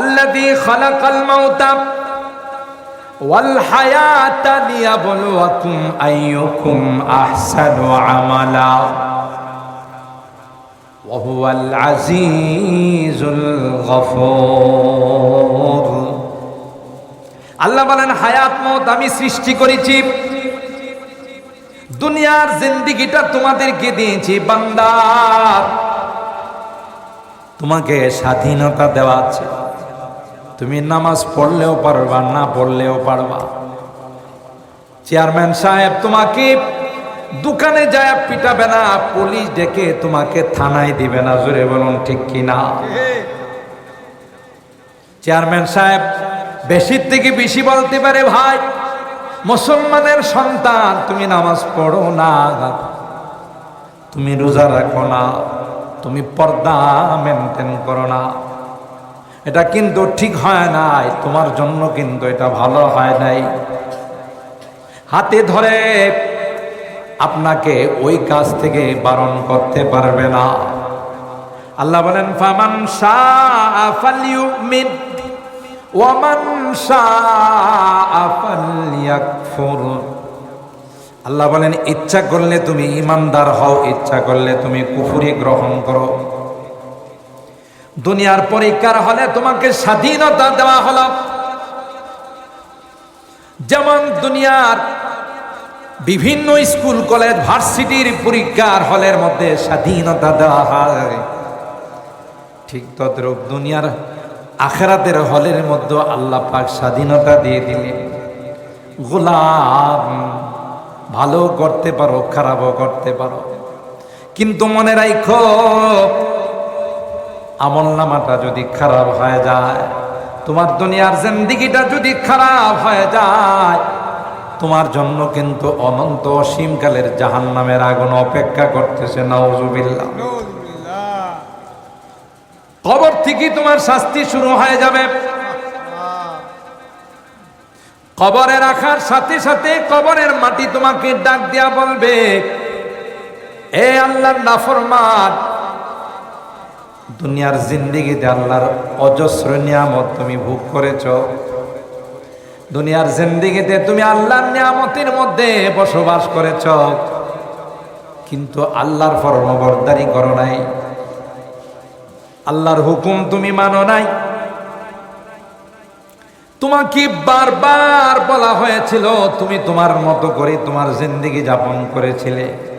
আল্লাযী খালাকাল মাউতা ওয়াল হায়াতা লিয়াবলুয়াকুম আইয়ুকুম আহসানু আমালা। ওয়া হুয়াল আজিজুল গফুর। আল্লাহ বলেন, হায়াত মত আমি সৃষ্টি করেছি। দুনিয়ার জিন্দিগিটা তোমাদেরকে দিয়েছি বান্দার তোমাকে স্বাধীনতা দেওয়া আছে। তুমি নামাজ পড়লেও পারবা, না পড়লেও পারবা। চেয়ারম্যান সাহেব, তোমাকে দোকানে যায় পিটাবে না, পুলিশ ডেকে তোমাকে থানায় দিবে না, জোরে বলুন ঠিক কিনা? চেয়ারম্যান সাহেব, বেশির থেকে বেশি বলতে পারে, ভাই, মুসলমানের সন্তান, তুমি নামাজ পড়ো না। তুমি রোজা রাখো না, তুমি পর্দা মেনটেন করো না। এটা কিন্তু ঠিক হয় নাই। তোমার জন্য কিন্তু এটা ভালো হয় নাই। হাতে ধরে আপনাকে ওই কাজ থেকে বারণ করতে পারবে না। আল্লাহ বলেন, ফামান ওয়ামান আল্লাহ বলেন, ইচ্ছা করলে তুমি ইমানদার হও, ইচ্ছা করলে তুমি কুফুরি গ্রহণ করো। দুনিয়ার পরীক্ষার হলে তোমাকে স্বাধীনতা দেওয়া হলো। যেমন দুনিয়ার বিভিন্ন স্কুল, কলেজ, ভার্সিটির পরীক্ষার হলের মধ্যে স্বাধীনতা দেওয়া হয়। ঠিক তদ্রুপ দুনিয়ার আখেরাতের হলের মধ্যে আল্লাহ পাক স্বাধীনতা দিয়ে দিলেন। গোলাম, ভালো করতে পারো, খারাপও করতে পারো। কিন্তু মনে রাখো আমল নামাটা যদি খারাপ হয়ে যায় তোমার দুনিয়ার জিন্দিগিটা যদি খারাপ হয়ে যায় তোমার জন্য কিন্তু অনন্ত অসীমকালের জাহান নামের আগুন অপেক্ষা করতেছে নওজুবিল্লাহ কবর থেকে তোমার শাস্তি শুরু হয়ে যাবে। কবরে রাখার সাথে সাথে কবরের মাটি তোমাকে ডাক দিয়া বলবে এ আল্লাহর নাফরমান দুনিয়ার জিন্দিগিতে আল্লাহর অজস্র নিয়ামত তুমি ভোগ করেছ। দুনিয়ার জিন্দিগিতে তুমি আল্লাহর নিয়ামতের মধ্যে বসবাস করেছ। কিন্তু আল্লাহর ফরমবরদারি করো নাই। আল্লাহর হুকুম তুমি মানো নাই। তোমাকে বারবার বলা হয়েছিল, তুমি তোমার মতো করে তোমার জিন্দিগি যাপন করেছিলে।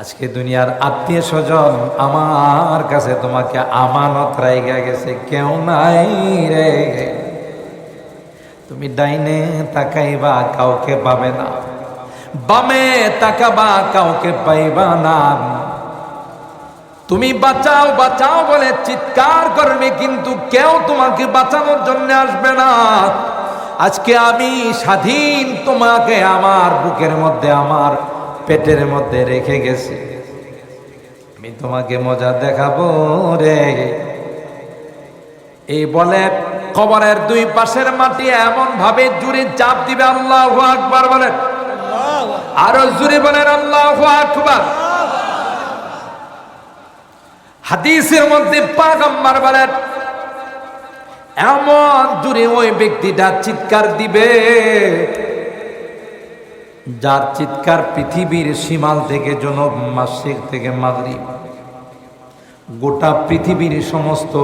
আজকে দুনিয়ার আত্মীয় স্বজন আমার কাছে তোমাকে আমানত রাইগা গেছে, কেউ নাই রে। তুমি ডাইনে তাকাইবা, কাউকে পাবে না। বামে তাকাবা, কাউকে পাইবা না। তুমি বাঁচাও বাঁচাও বলে চিৎকার করবে, কিন্তু কেউ তোমাকে বাঁচানোর জন্য আসবে না। আজকে আমি স্বাধীন, তোমাকে আমার বুকের মধ্যে আমার পেটের মধ্যে রেখে গেছি। আমি তোমাকে মজা দেখাবো রে। এই বলে কবরের দুই পাশের মাটি এমন ভাবে জুড়ে চাপ দিবে আল্লাহ আকবার বলেন আরও জুড়ে বলেন আল্লাহ আকবার। হাদিসের মধ্যে পাগম্বার বলেন এমন জুড়ে ওই ব্যক্তিটা চিৎকার দিবে যার চিৎকার পৃথিবীর সীমাল থেকে জনব মাসিক থেকে মাগরিব। গোটা পৃথিবীর সমস্ত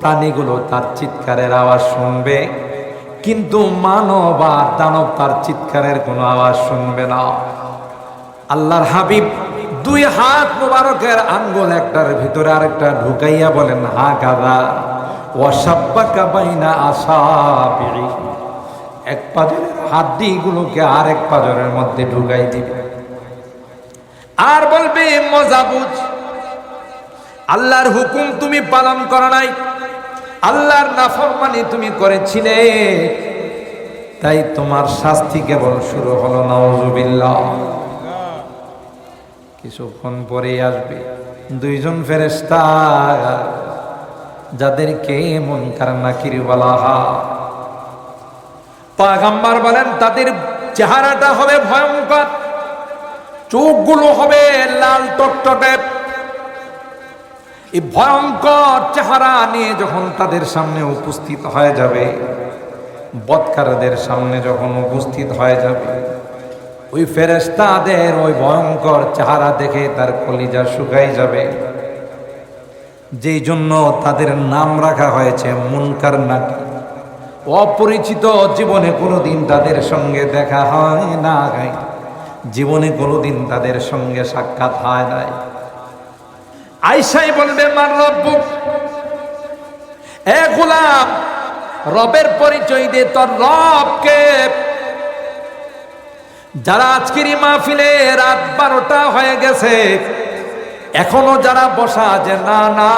প্রাণীগুলো তার চিৎকারের আওয়াজ শুনবে, কিন্তু মানব আর দানব তার চিৎকারের কোনো আওয়াজ শুনবে না। আল্লাহর হাবিব দুই হাত মোবারকের আঙ্গুল একটার ভিতরে আরেকটা ঢুকাইয়া বলেন, হা গাদা ওয়াসাব্বা কাবাইনা আসাবিহি। এক পাজরের হাড্ডিগুলোকে আরেক পাজরের মধ্যে ঢুকাই দিবে। আর বলবে মজা বুঝ আল্লাহর হুকুম তুমি পালন করো নাই, আল্লাহর নাফরমানি তুমি করেছিলে, তাই তোমার শাস্তি কেবল শুরু হলো নওজুবিল্লাহ কিছুক্ষণ পরে আসবে দুইজন ফেরেস্তা যাদেরকে মন নাকির বলা হয় পাগাম্বার বলেন, তাদের চেহারাটা হবে ভয়ঙ্কর, চোখগুলো হবে লাল টকটকে। এই ভয়ঙ্কর চেহারা নিয়ে যখন তাদের সামনে উপস্থিত হয়ে যাবে, বৎকারদের সামনে যখন উপস্থিত হয়ে যাবে, ওই ফেরেস্তাদের ওই ভয়ঙ্কর চেহারা দেখে তার কলিজা শুকাই যাবে। যেই জন্য তাদের নাম রাখা হয়েছে মুনকার নাকি। অপরিচিত জীবনে কোনোদিন তাদের সঙ্গে দেখা হয় না জীবনে কোনোদিন তাদের সঙ্গে সাক্ষাৎ হয় নাই। আইসাই বলবে মার রব্বু, এ গোলাম, রবের পরিচয় দে তোর রবকে। যারা আজকের মাহফিলে রাত বারোটা হয়ে গেছে, এখনও যারা বসা যে না না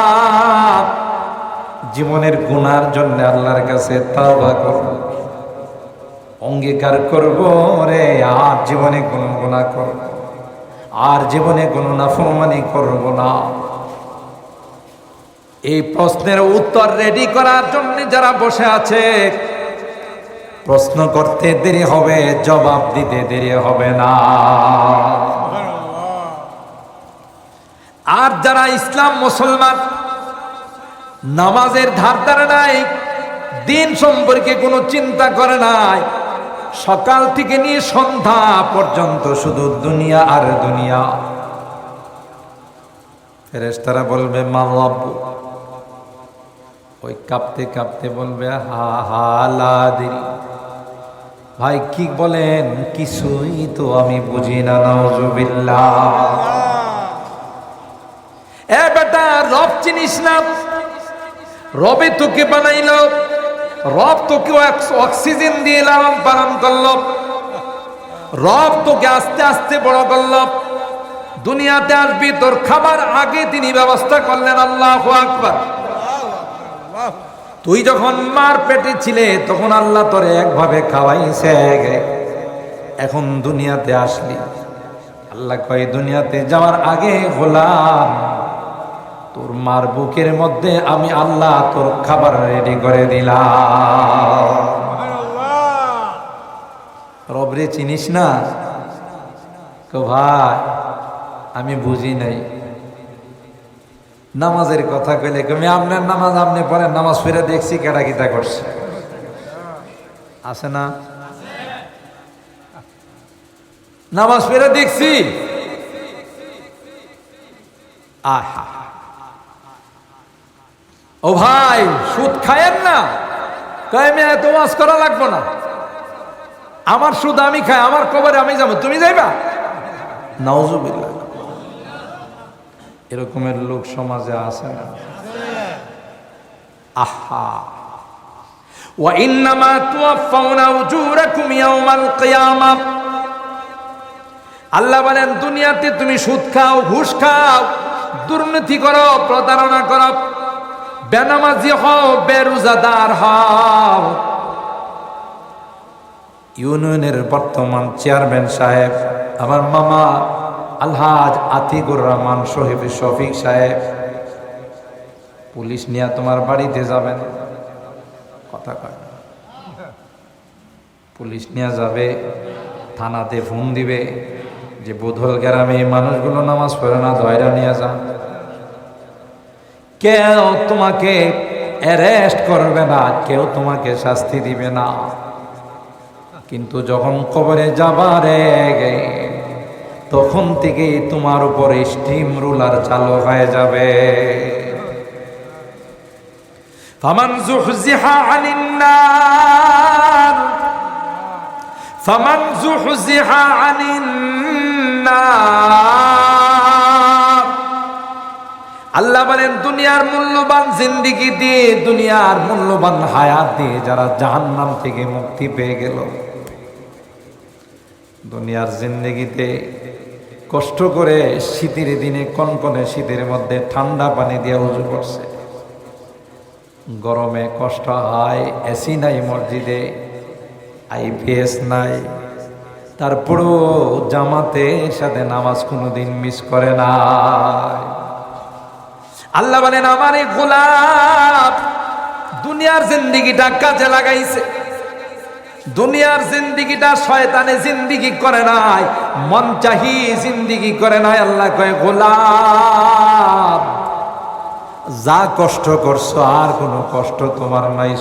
জীবনের গুনার জন্য আল্লাহর কাছে তাওবা করব অঙ্গীকার করব রে আর জীবনে কোনো গুনাহ করব আর জীবনে কোনো নাফরমানি করব না। এই প্রশ্নের উত্তর রেডি করার জন্য যারা বসে আছে প্রশ্ন করতে দেরি হবে জবাব দিতে দেরি হবে না। আর যারা ইসলাম মুসলমান নামাজের ধার ধারে নাই, দিন সম্পর্কে কোনো চিন্তা করে নাই। সকাল থেকে নিয়ে সন্ধ্যা পর্যন্ত শুধু দুনিয়া আর দুনিয়া। ফেরেশতারা বলবে, মা রব্বু ওই কাঁপতে কাঁপতে বলবে, হা হা, লা দেরি ভাই, কি বলেন? কিছুই তো আমি বুঝি না নজুবিল্লাহ এ বেটা, রব চিনিস না? রবে তোকে বানাইল, রব তোকে অক্সিজেন দিয়ে লালন পালন করল। রব তোকে আস্তে আস্তে বড় করল। দুনিয়াতে আসবি, তোর খাবার আগে তিনি ব্যবস্থা করলেন, আল্লাহ আকবার। তুই যখন মার পেটে ছিলে, তখন আল্লাহ তোরে একভাবে খাওয়াইছে। এখন দুনিয়াতে আসলি। আল্লাহ কয়, দুনিয়াতে যাওয়ার আগে হলাম তোর মার বুকের মধ্যে আমি আল্লাহ তোর খাবার রেডি করে দিলাম। রবরে চিনিস না? ভাই, আমি বুঝি নাই। নামাজের কথা কইলে কমি আপনার নামাজ আপনি পরে নামাজ ফিরে দেখছি কেটা কিতা করছে। আছে না? নামাজ ফিরে দেখছি। আহা। ও ভাই সুদ খায়েন না কয় মেয়ে এত ওয়াজ করা লাগবো না আমার সুদ আমি খাই আমার কবরে আমি যাবো তুমি যাইবা নাউজুবিল্লাহ এরকমের লোক সমাজে আছে না আহা وإنما توفون أجوركم يوم القيامة আল্লাহ বলেন দুনিয়াতে তুমি সুদ খাও ঘুষ খাও দুর্নীতি করো প্রতারণা করো বেনামাজি হও, বেরোজাদার হও। ইউনিয়নের বর্তমান চেয়ারম্যান সাহেব, আমার মামা আলহাজ আতিকুর রহমান শহীদ শফিক সাহেব। পুলিশ নিয়ে তোমার বাড়িতে যাবেন। কথা কয়। পুলিশ নিয়ে যাবে, থানাতে ফোন দিবে যে বোধল গ্রামে মানুষগুলো নামাজ পড়ে না দয়রা নিয়ে যান। কেউ তোমাকে অ্যারেস্ট করবে না, কেউ তোমাকে শাস্তি দিবে না। কিন্তু যখন কবরে যাবারে তখন থেকে তোমার উপরে স্টিম রুলার চালু হয়ে যাবে। আনিন নার, ফামান জুহজিহা আনিন নার। আল্লাহ বলেন, দুনিয়ার মূল্যবান জিন্দিগি দিয়ে, দুনিয়ার মূল্যবান হায়াত দিয়ে যারা জাহান্নাম থেকে মুক্তি পেয়ে গেল, দুনিয়ার জিন্দিগিতে কষ্ট করে শীতের দিনে কনকনে শীতের মধ্যে ঠান্ডা পানি দিয়ে উজু করছে। গরমে কষ্ট হয়, এসি নাই মসজিদে আইপিএস নাই, তারপরেও জামাতে সাথে নামাজ কোনোদিন মিস করে না আল্লাহ বলেন, আমার এই গোলাপ দুনিয়ার জিন্দিগিটা কাজে লাগাইছে। দুনিয়ার জিন্দিগিটা শয়তানে জিন্দিগি করে নাই মন চাহি জিন্দিগি করে নাই। আল্লাহ কয়ে, গোলাপ, যা কষ্ট করছ, আর কোনো কষ্ট তোমার নাই।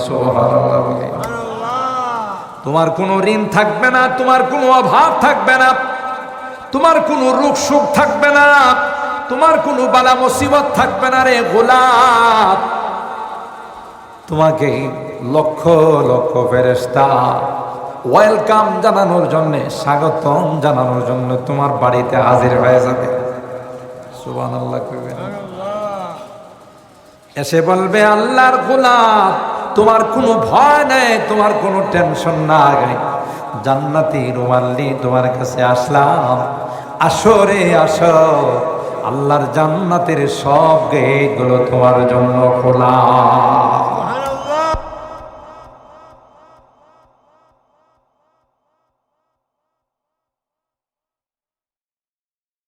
তোমার কোনো ঋণ থাকবে না, তোমার কোনো অভাব থাকবে না, তোমার কোনো রোগ সুখ থাকবে না। তোমার কোনো বালা মুসিবত থাকবে না রে গোলাপ। তোমাকে লক্ষ লক্ষ ফেরেস্তা ওয়েলকাম জানানোর জন্য, স্বাগতম জানানোর জন্য তোমার বাড়িতে হাজির হয়ে যাবে। সুবান আল্লাহ এসে বলবে, আল্লাহর গোলাপ, তোমার কোনো ভয় নেই, তোমার কোনো টেনশন না নাই। জান্নাতি রুমাল্লি তোমার কাছে আসলাম। আসো রে, আসো। আল্লাহর জান্নাতের সব গেটগুলো তোমার জন্য খোলা।